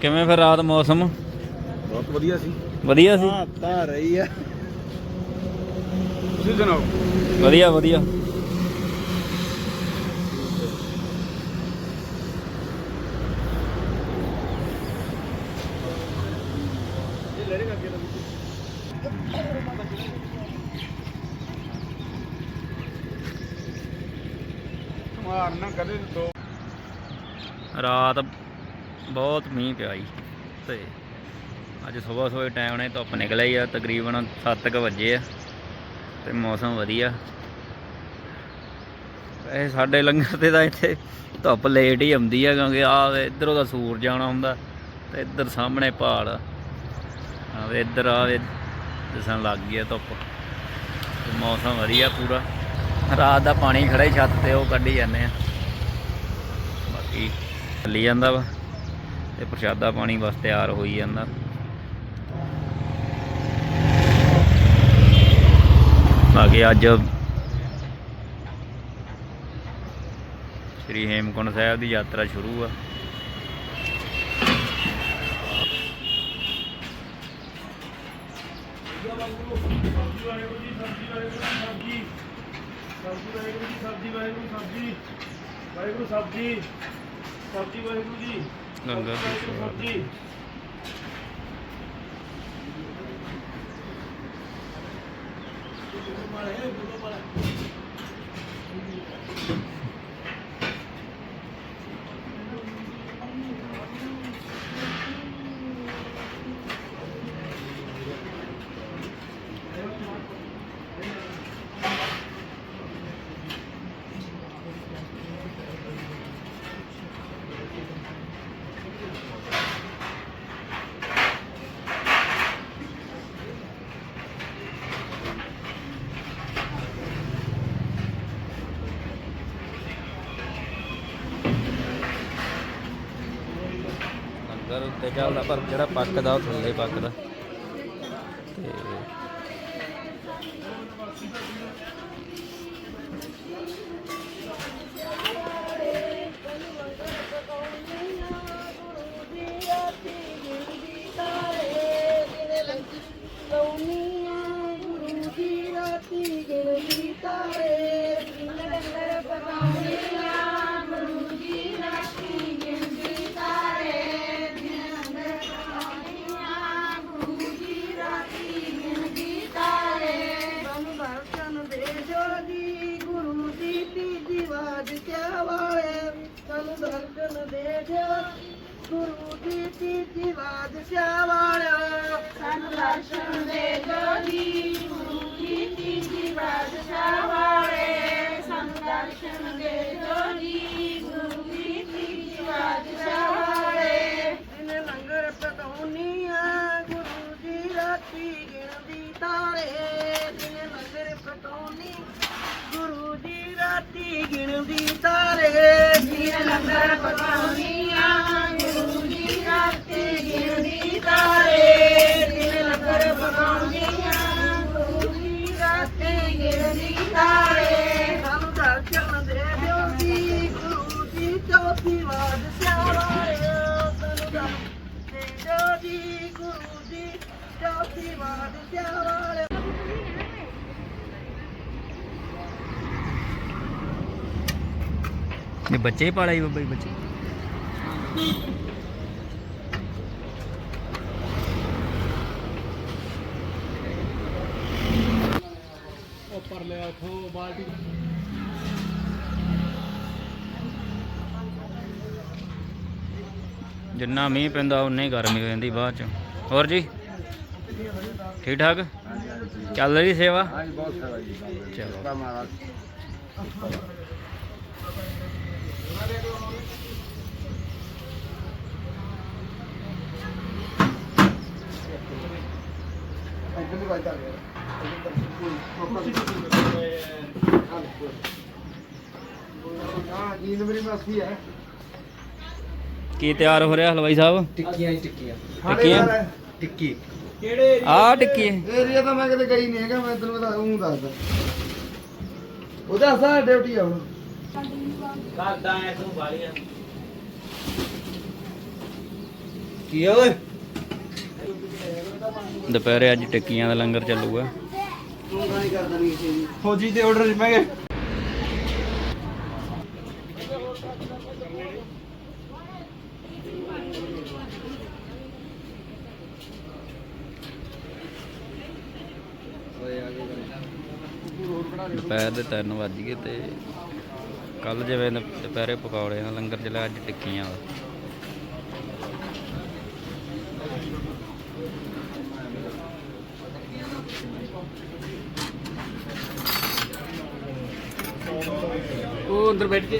ਕਿਵੇਂ ਫਿਰ ਰਾਤ ਮੌਸਮ? ਬਹੁਤ ਵਧੀਆ ਸੀ। ਵਧੀਆ ਸੀ? ਤਾਂ ਰਹੀ ਆ। ਤੁਸੀਂ ਸੁਣਾਓ? ਵਧੀਆ ਵਧੀਆ। ਮਾਰਨਾ ਕਦੇ ਦੋ। ਰਾਤ ਬਹੁਤ ਮੀਂਹ ਪਿਆ ਜੀ, ਤੇ ਅੱਜ ਸਵੇਰ ਸਵੇਰ ਟਾਈਮ ਨੇ ਧੁੱਪ ਨਿਕਲ ਆਈ ਆ, ਤਕਰੀਬਨ 7:00 ਵਜੇ ਆ, ਤੇ ਮੌਸਮ ਵਧੀਆ। ਇਹ ਸਾਡੇ ਲੰਗਰ ਤੇ ਤਾਂ ਇੱਥੇ ਧੁੱਪ ਲੇਟ ਹੀ ਆਉਂਦੀ ਆ, ਕਿਉਂਕਿ ਆ ਇਧਰੋਂ ਦਾ ਸੂਰਜ ਆਉਣਾ ਹੁੰਦਾ, ਤੇ ਇੱਧਰ ਸਾਹਮਣੇ ਪਹਾੜ ਆ। ਇੱਧਰ ਆ ਵੇ ਦਿਸਣ ਲੱਗ ਗਈ ਆ ਧੁੱਪ। ਤੇ ਮੌਸਮ ਵਧੀਆ ਪੂਰਾ। ਰਾਤ ਦਾ ਪਾਣੀ ਖੜਾ ਹੀ ਛੱਤ ਤੇ, ਉਹ ਕੱਢੀ ਜਾਂਦੇ ਆ। ਬਾਕੀ ਚੱਲੀ ਜਾਂਦਾ ਵਾ। ਤੇ ਪ੍ਰਸ਼ਾਦਾ ਪਾਣੀ ਬਸ ਤਿਆਰ ਹੋਈ ਜਾਂਦਾ। ਬਾਕੀ ਅੱਜ ਸ੍ਰੀ ਹੇਮਕੁੰਡ ਸਾਹਿਬ ਦੀ ਯਾਤਰਾ ਸ਼ੁਰੂ ਆ। ਸਬਜੀ ਵਾਹਿਗੁਰੂ ਸਬਜੀ। ਵਾਹਿਗੁਰੂ ਸਬਜੀ ਸਬਜੀ ਵਾਹਿਗੁਰੂ ਜੀ। ਲੰਗਰ ਦੀ ਸੇਵਾ। ਸਬਜੀ ਲੰਗਰ ਉੱਤੇ ਚੱਲਦਾ ਪਰ ਜਿਹੜਾ ਪੱਕਦਾ ਉਹ ਥੱਲੇ ਪੱਕਦਾ। ਗੁਰੂ ਦੀ ਤੀਜੀ ਬਾਦ ਵਾਲੇ। ਸਾਨੂੰ ਦਰਸ਼ਨ ਦੇ ਜੋਗੀ ਗੁਰੂ ਦੀ ਤੀਜੀ ਵਾਲੇ। ਸਾਨੂੰ ਦਰਸ਼ਨ ਦੇ ਇਹ ਬੱਚੇ ਹੀ ਪਾਲਿਆ ਜੀ ਬੱਬਾ ਜੀ ਬੱਚੇ। ਉੱਪਰ ਲਿਆ ਉਠੋ ਬਾਲਟੀ ਜਿੰਨਾ ਮੀਂਹ ਪੈਂਦਾ ਉਨੀ ਗਰਮੀ ਹੋ ਜਾਂਦੀ ਬਾਅਦ ਚ। ਹੋਰ ਜੀ? ਠੀਕ ਠਾਕ? ਚੱਲ ਰਹੀ ਸੇਵਾ? ਹਾਂਜੀ ਬਹੁਤ ਸਾਰਾ ਜੀ। ਚਲੋ। ਹਾਂ ਜੀ ਮਾਸੀ ਹੈ ਕੀ ਤਿਆਰ ਹੋ ਰਿਹਾ ਹਲਵਾਈ ਸਾਹਿਬ? ਟਿੱਕੀਆਂ ਟਿੱਕੀਆਂ। ਟਿੱਕੀਆਂ? ਟਿੱਕੀ। ਕਿਹੜੇ ਆਹ ਟਿੱਕੀ ਹੈ। ਏਰੀਆ ਤਾਂ ਮੈਂ ਕਦੇ ਗਈ ਨਹੀਂ ਹੈਗਾ ਮੈਂ ਤੈਨੂੰ ਬਤਾ ਉਹ ਦੱਸਦਾ। ਉਹਦਾ ਅਸਾਂ ਡਿਊਟੀ ਆ ਹੁਣ। ਕਰਦਾ ਐ ਤੂੰ ਬਾਲੀਆਂ ਟਿੱਕੀ ਓਏ? ਦੁਪਹਿਰੇ ਅੱਜ ਟਿੱਕੀਆਂ ਦਾ ਲੰਗਰ ਚੱਲੂਗਾ। ਦੀ ਫੌਜੀ ਤੇ ਆਰਡਰ ਮੈਂ ਦੁਪਹਿਰ ਦੇ 3 ਵੱਜ ਗਏ ਤੇ ਕੱਲ ਜਿਵੇਂ ਦੁ- ਦੁਪਹਿਰੇ ਪਕੌੜੇ ਦਾ ਲੰਗਰ ਚੱਲਿਆ ਅੱਜ ਟਿੱਕੀਆਂ ਦਾ। ਉਹ ਅੰਦਰ ਬੈਠ ਕੇ।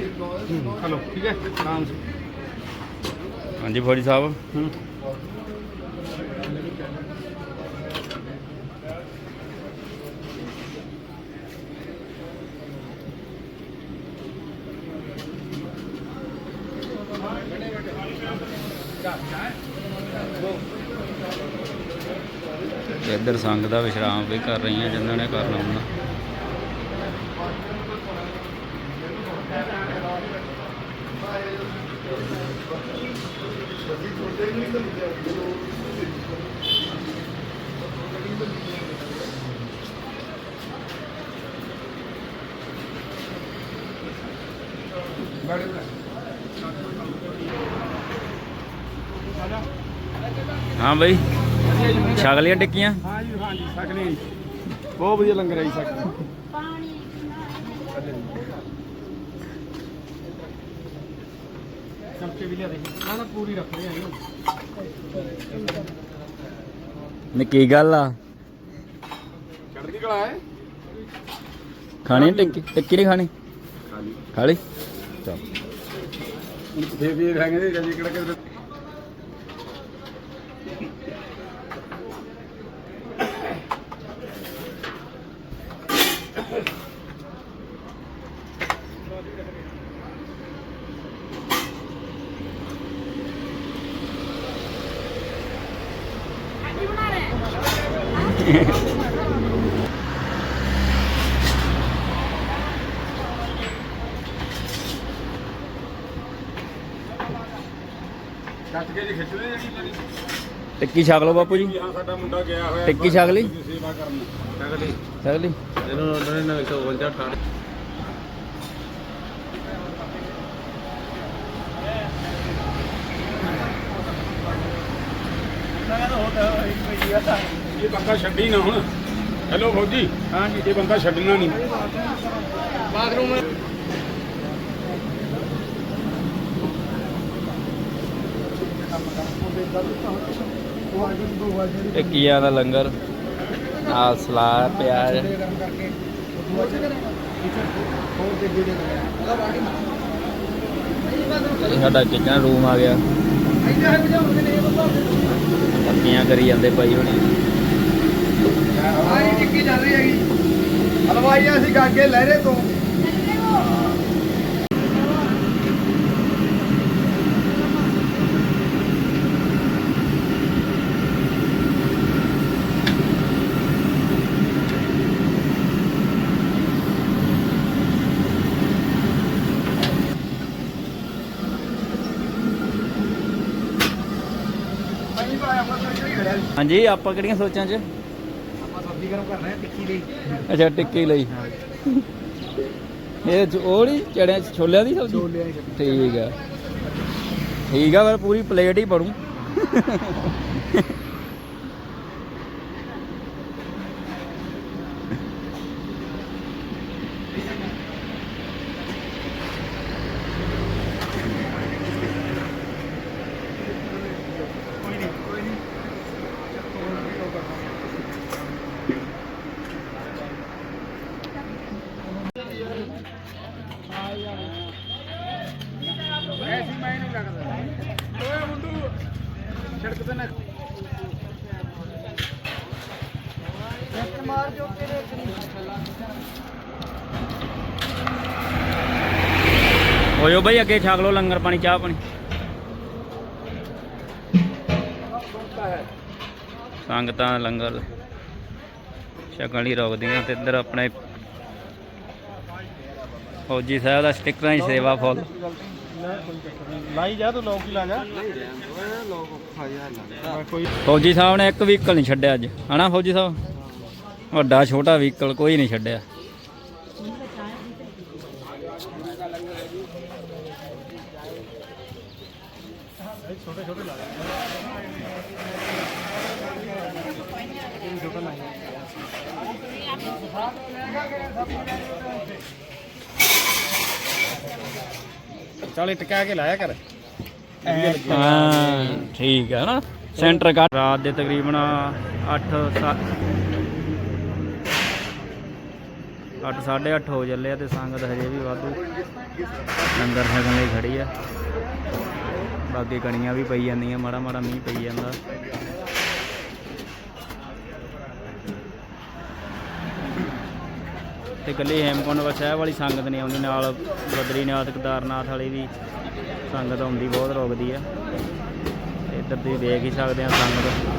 ਹਲੋ ਠੀਕ ਹੈ ਆਰਾਮ ਸੇ। ਹਾਂਜੀ ਫੌਜੀ ਸਾਹਿਬ। ਇੱਧਰ ਸੰਗ ਦਾ ਵਿਸ਼ਰਾਮ ਵੀ ਕਰ ਰਹੀਆਂ ਜਿਨ੍ਹਾਂ ਨੇ ਕਰਨਾ ਹੁੰਦਾ ਹਾਂ ਬਈ। ਛਕ ਲਿਆ ਟਿੱਕੀਆਂ? ਹਾਂ ਜੀ ਹਾਂ ਜੀ ਸਕਨੇ ਜੀ। ਬਹੁਤ ਵਧੀਆ ਲੰਗਰ ਆਈ ਸਕ ਚਮਚੇ ਵੀ ਲਿਆ ਦੇ ਨਾ ਨਾ ਪੂਰੀ ਰੱਖ ਲਿਆ ਜੀ। ਨੇ ਕੀ ਗੱਲ ਆ? ਚੜ੍ਹਦੀ ਕਲਾ ਹੈ। ਖਾਣੀ ਟਿੱਕੀ? ਟਿੱਕੀ ਨਹੀਂ ਖਾਣੀ? ਖਾਲੀ ਖਾ ਲਈ? ਚੱਲ ਫੇਰ ਵੀ ਖਾਂਗੇ ਕਦੀ ਕਿਹੜਾ ਕਿਹੜਾ ਕੱਟ ਕੇ ਜੀ ਖਿੱਚਦੇ ਜਿਹੜੀ ਜਿਹੜੀ ਟਿੱਕੀ ਛਕ ਲਓ ਬਾਪੂ ਜੀ। ਹਾਂ ਸਾਡਾ ਮੁੰਡਾ ਗਿਆ ਹੋਇਆ ਟਿੱਕੀ ਛਕ ਲਈ? ਸੇਵਾ ਕਰਨ। ਅਗਲੀ ਛਕ ਲਈ? ਇਹਨੂੰ ਉਹਨਾਂ ਨੇ 952 ਠਾਣ ਇਹ ਬੰਦਾ ਛੱਡੀ ਨਾ ਹੁਣ। ਹੈਲੋ ਫੌਜੀ। ਹਾਂ ਜੀ ਇਹ ਬੰਦਾ ਛੱਡਣਾ ਨਹੀਂ ਬਾਥਰੂਮ। ਟਿੱਕੀਆਂ ਦਾ ਲੰਗਰ? ਨਾਲ ਸਲਾਦ ਪਿਆਜ਼। ਸਾਡਾ ਕਿਚਨ ਰੂਮ ਆ ਗਿਆ। ਪੱਕੀਆਂ ਕਰੀ ਜਾਂਦੇ ਭਾਈ ਹੁਣੀ। ਆਈ ਟਿੱਕੀ ਚੱਲ ਰਹੀ ਹੈਗੀ। ਹਲਵਾਈ ਅਸੀਂ ਗਾਗੇ ਲਹਿਰੇ ਤੋਂ। ਭਾਈ ਹਾਂਜੀ, ਆਪਾਂ ਕਿਹੜੀਆਂ ਸੋਚਾਂ 'ਚ? ਗਰਮ ਕਰ ਰਹੇ ਹਾਂ ਟਿੱਕੀ ਲਈ। ਅੱਛਾ ਟਿੱਕੀ ਲਈ। ਇਹ ਨਹੀਂ ਚੜਿਆ ਛੋਲਿਆਂ ਦੀ ਸਬਜ਼ੀ। ਠੀਕ ਆ। ਠੀਕ ਆ ਫਿਰ ਪੂਰੀ ਪਲੇਟ ਹੀ ਬਣੂ। ਐਸੀ ਮੈਂ ਨਹੀਂ ਲੱਗਦਾ ਓਏ ਮੁੰਡੂ ਸੜਕ ਤੇ ਨਾ ਮਾਰ ਜੋ ਤੇਰੇ ਹੋਇਓ ਬਈ ਅੱਗੇ ਛਕ ਲਓ ਲੰਗਰ ਪਾਣੀ, ਚਾਹ ਪਾਣੀ। ਸੰਗਤਾਂ ਲੰਗਰ ਛਕਣ ਲਈ ਰੋਕਦੀਆਂ ਤੇ ਇੱਧਰ ਆਪਣੇ ਫੌਜੀ ਸਾਹਿਬ ਦਾ ਸਟਿੱਕਰਾਂ ਦੀ ਸੇਵਾ ਫੁੱਲ। ਲਾਈ ਜਾ ਤੂੰ ਲੋਕ ਹੀ ਲਾ ਜਾ। ਫੌਜੀ ਸਾਹਿਬ ਨੇ ਇੱਕ ਵਹੀਕਲ ਨਹੀਂ ਛੱਡਿਆ ਅੱਜ ਹਨਾ ਫੌਜੀ ਸਾਹਿਬ? ਵੱਡਾ ਛੋਟਾ ਵਹੀਕਲ ਕੋਈ ਨਹੀਂ ਛੱਡਿਆ। ਛੋਟੇ ਛੋਟੇ ਲਾ ਚਾਲੇ ਟਕਾ ਕੇ ਲਾਇਆ ਕਰ। ਹਾਂ ਠੀਕ ਹੈ ਨਾ ਸੈਂਟਰ ਕੱਟ ਰਾਤ ਦੇ ਤਕਰੀਬਨ 8 ਅੱਠ 8:30 ਹੋ ਚੱਲੇ ਆ ਤੇ ਸੰਗਤ ਹਜੇ ਵੀ ਵਾਧੂ। ਲੰਗਰ ਛਕਣ ਲਈ ਖੜੀ ਆ। ਬਾਕੀ ਕਣੀਆਂ ਵੀ ਪਈ ਜਾਂਦੀਆਂ ਮਾੜਾ ਮਾੜਾ ਮੀਂਹ ਪਈ ਜਾਂਦਾ। ਤੇ ਇਕੱਲੀ ਹੇਮਕੁੰਡ ਸਾਹਿਬ ਵਾਲੀ ਸੰਗਤ ਨਹੀਂ ਆਉਂਦੀ, ਨਾਲ ਬਦਰੀਨਾਥ, ਕੇਦਾਰਨਾਥ ਵਾਲੀ ਵੀ ਸੰਗਤ ਆਉਂਦੀ, ਬਹੁਤ ਰੁਕਦੀ ਆ। ਇੱਧਰ ਤੁਸੀਂ ਦੇਖ ਹੀ ਸਕਦੇ ਆ ਸੰਗਤ।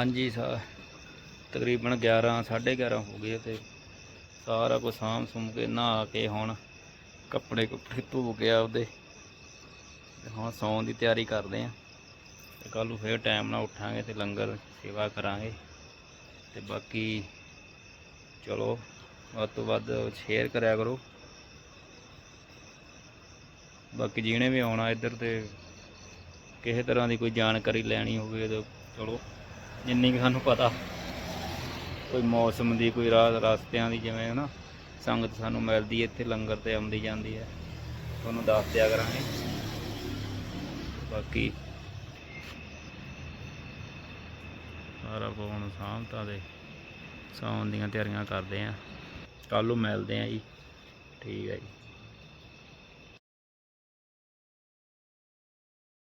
ਹਾਂਜੀ, ਸਾ ਤਕਰੀਬਨ 11 11:30 ਹੋ ਗਏ ਤੇ ਸਾਰਾ ਕੁਝ ਸਾਂਭ ਸੁੰਭ ਕੇ ਨਹਾ ਕੇ ਹੁਣ ਕੱਪੜੇ ਕੁੱਪੜੇ ਧੋ ਕੇ ਆਪਦੇ ਹੁਣ ਸੌਣ ਦੀ ਤਿਆਰੀ ਕਰਦੇ ਆਂ। ਤੇ ਕੱਲ ਨੂੰ ਫੇਰ ਟਾਈਮ ਨਾਲ ਉੱਠਾਂਗੇ ਤੇ ਲੰਗਰ ਸੇਵਾ ਕਰਾਂਗੇ। ਤੇ ਬਾਕੀ ਚਲੋ, ਵੱਧ ਤੋਂ ਵੱਧ ਸ਼ੇਅਰ ਕਰਿਆ ਕਰੋ। ਬਾਕੀ ਜਿਹਨੇ ਵੀ ਆਉਣਾ ਇੱਧਰ ਤੇ ਕਿਸੇ ਤਰ੍ਹਾਂ ਦੀ ਕੋਈ ਜਾਣਕਾਰੀ ਲੈਣੀ ਹੋਵੇ ਤਾਂ ਚਲੋ। ਜਿੰਨੀ ਕੁ ਸਾਨੂੰ ਪਤਾ। ਕੋਈ ਮੌਸਮ ਦੀ, ਕੋਈ ਰਾਹ ਰਸਤਿਆਂ ਦੀ ਜਿਵੇਂ ਹਨਾ, ਸੰਗਤ ਸਾਨੂੰ ਮਿਲਦੀ ਹੈ, ਇੱਥੇ ਲੰਗਰ ਤੇ ਆਉਂਦੀ ਜਾਂਦੀ ਹੈ। ਤੁਹਾਨੂੰ ਦੱਸ ਦਿਆ ਕਰਾਂਗੇ। ਬਾਕੀ ਸਾਰਾ ਫੋਨ ਸਾਂਭਤਾ ਦੇ ਸੌਣ ਦੀਆਂ ਤਿਆਰੀਆਂ ਕਰਦੇ ਆਂ ਕੱਲ ਨੂੰ ਮਿਲਦੇ ਆਂ ਜੀ। ਠੀਕ ਹੈ ਜੀ।